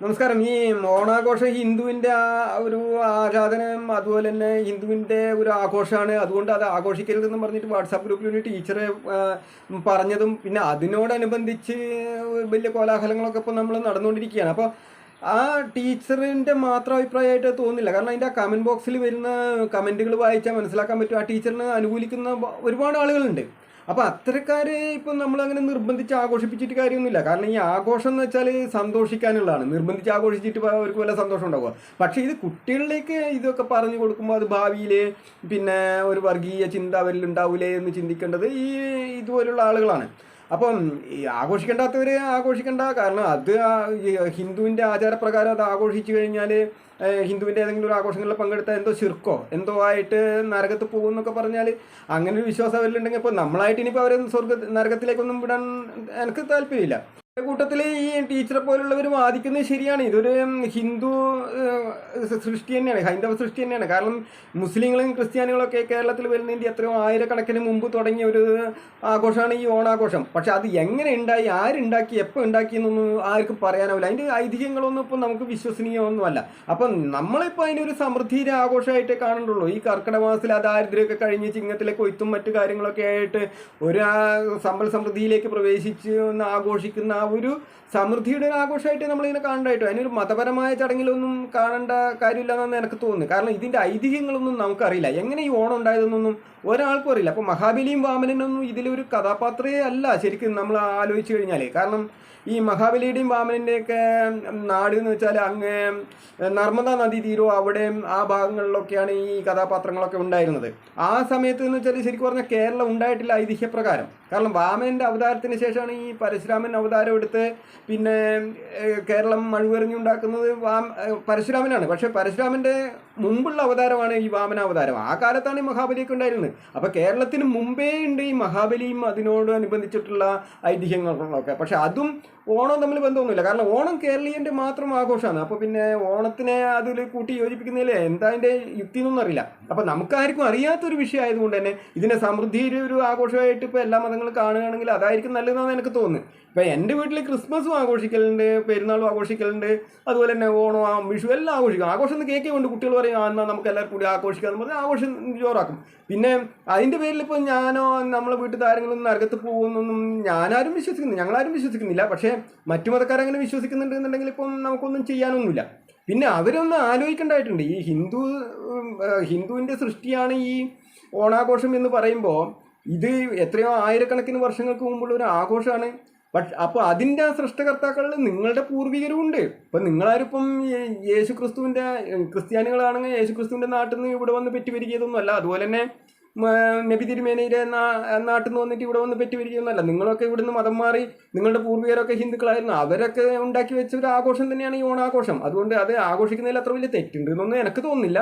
നമസ്കാരം. ഈ ഓണാഘോഷം ഹിന്ദുവിന്റെ ആ ഒരു ആരാധനയും അതുപോലെ തന്നെ ഹിന്ദുവിന്റെ ഒരു ആഘോഷമാണ്. അതുകൊണ്ട് അത് ആഘോഷിക്കരുതെന്ന് പറഞ്ഞിട്ട് വാട്സാപ്പ് ഗ്രൂപ്പിൽ ഒരു ടീച്ചറെ പറഞ്ഞതും പിന്നെ അതിനോടനുബന്ധിച്ച് വലിയ കോലാഹലങ്ങളൊക്കെ ഇപ്പോൾ നമ്മൾ നടന്നുകൊണ്ടിരിക്കുകയാണ്. അപ്പോൾ ആ ടീച്ചറിന്റെ മാത്രം അഭിപ്രായമായിട്ട് തോന്നുന്നില്ല. കാരണം അതിന്റെ ആ കമന്റ് ബോക്സിൽ വരുന്ന കമന്റുകൾ വായിച്ചാൽ മനസ്സിലാക്കാൻ പറ്റും. ആ ടീച്ചറിനെ അനുകൂലിക്കുന്ന ഒരുപാട് ആളുകളുണ്ട്. അപ്പോൾ അത്തരക്കാരെ ഇപ്പം നമ്മൾ അങ്ങനെ നിർബന്ധിച്ച് ആഘോഷിപ്പിച്ചിട്ട് കാര്യമൊന്നുമില്ല. കാരണം ഈ ആഘോഷം എന്ന് വെച്ചാൽ സന്തോഷിക്കാനുള്ളതാണ്. നിർബന്ധിച്ച് ആഘോഷിച്ചിട്ട് അവർക്ക് വല്ല സന്തോഷം ഉണ്ടാവുക. പക്ഷേ ഇത് കുട്ടികളിലേക്ക് ഇതൊക്കെ പറഞ്ഞു കൊടുക്കുമ്പോൾ അത് ഭാവിയിൽ പിന്നെ ഒരു വർഗീയ ചിന്ത അവരിൽ ഉണ്ടാവില്ലേ എന്ന് ചിന്തിക്കേണ്ടത് ഈ ഇതുപോലുള്ള ആളുകളാണ്. അപ്പം ആഘോഷിക്കേണ്ടാത്തവരെ ആഘോഷിക്കേണ്ട. കാരണം അത് ഹിന്ദുവിന്റെ ആചാരപ്രകാരം അത് ആഘോഷിച്ചു കഴിഞ്ഞാൽ ഹിന്ദുവിന്റെ ഏതെങ്കിലും ഒരു ആഘോഷങ്ങളിൽ പങ്കെടുത്താൽ എന്തോ ശിർക്കോ എന്തോ ആയിട്ട് നരകത്ത് പോകും എന്നൊക്കെ പറഞ്ഞാൽ അങ്ങനെ ഒരു വിശ്വാസം അവരിലുണ്ടെങ്കിൽ ഇപ്പോൾ നമ്മളായിട്ട് ഇനിയിപ്പോൾ അവരെ സ്വർഗ നരകത്തിലേക്കൊന്നും വിടാൻ എനിക്ക് താല്പര്യമില്ല. കൂട്ടത്തിൽ ഈ ടീച്ചറെ പോലുള്ളവർ വാദിക്കുന്നത് ശരിയാണ്. ഇതൊരു ഹിന്ദു സൃഷ്ടി തന്നെയാണ് ഹൈന്ദവ സൃഷ്ടി തന്നെയാണ്. കാരണം മുസ്ലിങ്ങളും ക്രിസ്ത്യാനികളൊക്കെ കേരളത്തിൽ വരുന്നതിന്റെ എത്രയോ ആയിരക്കണക്കിന് മുമ്പ് തുടങ്ങിയ ഒരു ആഘോഷമാണ് ഈ ഓണാഘോഷം. പക്ഷെ അത് എങ്ങനെ ഉണ്ടായി ആരുണ്ടാക്കി എപ്പോൾ ഉണ്ടാക്കി എന്നൊന്നും ആർക്കും പറയാനാവില്ല. അതിന്റെ ഐതിഹ്യങ്ങളൊന്നും ഇപ്പം നമുക്ക് വിശ്വസനീയമൊന്നുമല്ല. അപ്പം നമ്മളിപ്പോൾ അതിന്റെ ഒരു സമൃദ്ധിയുടെ ആഘോഷമായിട്ടേ കാണുന്നുള്ളൂ. ഈ കർക്കിടക മാസത്തിൽ ആ ദാരിദ്ര്യമൊക്കെ കഴിഞ്ഞ് ചിങ്ങത്തിലെ കൊയ്ത്തും മറ്റു കാര്യങ്ങളൊക്കെ ആയിട്ട് ഒരു സമ്പൽ സമൃദ്ധിയിലേക്ക് പ്രവേശിച്ച് ആഘോഷിക്കുന്ന ഒരു സമൃദ്ധിയുടെ ഒരു ആഘോഷമായിട്ട് നമ്മളിങ്ങനെ കാണണ്ടായിട്ടോ അതിനൊരു മതപരമായ ചടങ്ങിലൊന്നും കാണേണ്ട കാര്യമില്ലെന്നാണ് എനിക്ക് തോന്നുന്നത്. കാരണം ഇതിന്റെ ഐതിഹ്യങ്ങളൊന്നും നമുക്കറിയില്ല. എങ്ങനെ ഈ ഓണം ഉണ്ടായതെന്നൊന്നും ഒരാൾക്കും അറിയില്ല. അപ്പോൾ മഹാബലിയും വാമനനൊന്നും ഇതിലൊരു കഥാപാത്രയേ അല്ല. ശരിക്കും നമ്മൾ ആലോചിച്ച് കഴിഞ്ഞാൽ കാരണം ഈ മഹാബലിയുടെയും വാമനന്റെയൊക്കെ നാട് എന്ന് വെച്ചാൽ അങ്ങ് നർമ്മദ നദി തീരോ അവിടെയും ആ ഭാഗങ്ങളിലൊക്കെയാണ് ഈ കഥാപാത്രങ്ങളൊക്കെ ഉണ്ടായിരുന്നത്. ആ സമയത്ത് എന്ന് വെച്ചാൽ ശരിക്കും പറഞ്ഞാൽ കേരളം ഉണ്ടായിട്ടില്ല ഐതിഹ്യപ്രകാരം. കാരണം വാമനന്റെ അവതാരത്തിന് ശേഷമാണ് ഈ പരശുരാമൻ അവതാരം എടുത്ത് പിന്നെ കേരളം മഴുവെറിഞ്ഞുണ്ടാക്കുന്നത് വാം പരശുരാമനാണ്. പക്ഷേ പരശുരാമന്റെ മുമ്പുള്ള അവതാരമാണ് ഈ വാമന അവതാരം ആ കാലത്താണ് ഈ മഹാബലിയൊക്കെ ഉണ്ടായിരുന്നത്. അപ്പോൾ കേരളത്തിന് മുമ്പേ ഉണ്ട് ഈ മഹാബലിയും അതിനോട് അനുബന്ധിച്ചിട്ടുള്ള ഐതിഹ്യങ്ങളൊക്കെ പക്ഷെ അതും ഓണം തമ്മിൽ ബന്ധമൊന്നുമില്ല. കാരണം ഓണം കേരളീയന്റെ മാത്രം ആഘോഷമാണ്. അപ്പോൾ പിന്നെ ഓണത്തിനെ അതിൽ കൂട്ടി യോജിപ്പിക്കുന്നില്ലേ എന്താ അതിന്റെ യുക്തി എന്നൊന്നും അറിയില്ല. അപ്പോൾ നമുക്കാർക്കും അറിയാത്തൊരു വിഷയം ആയതുകൊണ്ട് തന്നെ ഇതിനെ സമൃദ്ധിയുടെ ഒരു ആഘോഷമായിട്ട് ഇപ്പോൾ എല്ലാ മതങ്ങളും കാണുകയാണെങ്കിൽ അതായിരിക്കും നല്ലതെന്നാണ് എനിക്ക് തോന്നുന്നത്. ഇപ്പോൾ എന്റെ വീട്ടിൽ ക്രിസ്മസും ആഘോഷിക്കലുണ്ട് പെരുന്നാളും ആഘോഷിക്കലുണ്ട് അതുപോലെ തന്നെ ഓണം ആ വിഷു എല്ലാം ആഘോഷിക്കും. ആഘോഷം എന്ന് കേൾക്കേ കൊണ്ട് കുട്ടികൾ പറയും എന്നാൽ നമുക്ക് എല്ലാവരും കൂടി ആഘോഷിക്കാം എന്ന് പറഞ്ഞാൽ ആഘോഷം ജോറാക്കും. പിന്നെ അതിന്റെ പേരിൽ ഇപ്പോൾ ഞാനോ നമ്മളെ വീട്ടിൽ ആരെങ്കിലും നരകത്ത് പോകുന്നൊന്നും ഞാനാരും വിശ്വസിക്കുന്നില്ല ഞങ്ങളാരും വിശ്വസിക്കുന്നില്ല. പക്ഷേ മറ്റു മതക്കാരങ്ങനെ വിശ്വസിക്കുന്നുണ്ട് എന്നുണ്ടെങ്കിൽ ഇപ്പം നമുക്കൊന്നും ചെയ്യാനൊന്നുമില്ല. പിന്നെ അവരൊന്ന് ആലോചിക്കേണ്ടതായിട്ടുണ്ട്. ഈ ഹിന്ദു ഹിന്ദുവിന്റെ സൃഷ്ടിയാണ് ഈ ഓണാഘോഷം എന്ന് പറയുമ്പോൾ ഇത് എത്രയോ ആയിരക്കണക്കിന് വർഷങ്ങൾക്ക് മുമ്പുള്ള ഒരു ആഘോഷമാണ്. പക്ഷെ അപ്പോൾ അതിന്റെ സൃഷ്ടകർത്താക്കളിൽ നിങ്ങളുടെ പൂർവികരും ഉണ്ട് ഇപ്പം നിങ്ങളാരിപ്പം യേശു ക്രിസ്തുവിന്റെ ക്രിസ്ത്യാനികളാണെങ്കിൽ യേശു ക്രിസ്തുവിന്റെ നാട്ടിൽ നിന്ന് ഇവിടെ വന്ന് പെറ്റുവരികയൊന്നും അല്ല അതുപോലെ തന്നെ നബി തിരുമേനയിലെ നാട്ടിൽ നിന്ന് വന്നിട്ട് ഇവിടെ വന്ന് പെറ്റുവരികയൊന്നുമല്ല നിങ്ങളൊക്കെ ഇവിടുന്ന് മതം മാറി നിങ്ങളുടെ പൂർവികരൊക്കെ ഹിന്ദുക്കളായിരുന്നു. അവരൊക്കെ ഉണ്ടാക്കി വെച്ച ഒരു ആഘോഷം തന്നെയാണ് ഈ ഓണാഘോഷം. അതുകൊണ്ട് അത് ആഘോഷിക്കുന്നതിൽ അത്ര വലിയ തെറ്റുണ്ട് എന്നൊന്നും എനിക്ക് തോന്നുന്നില്ല.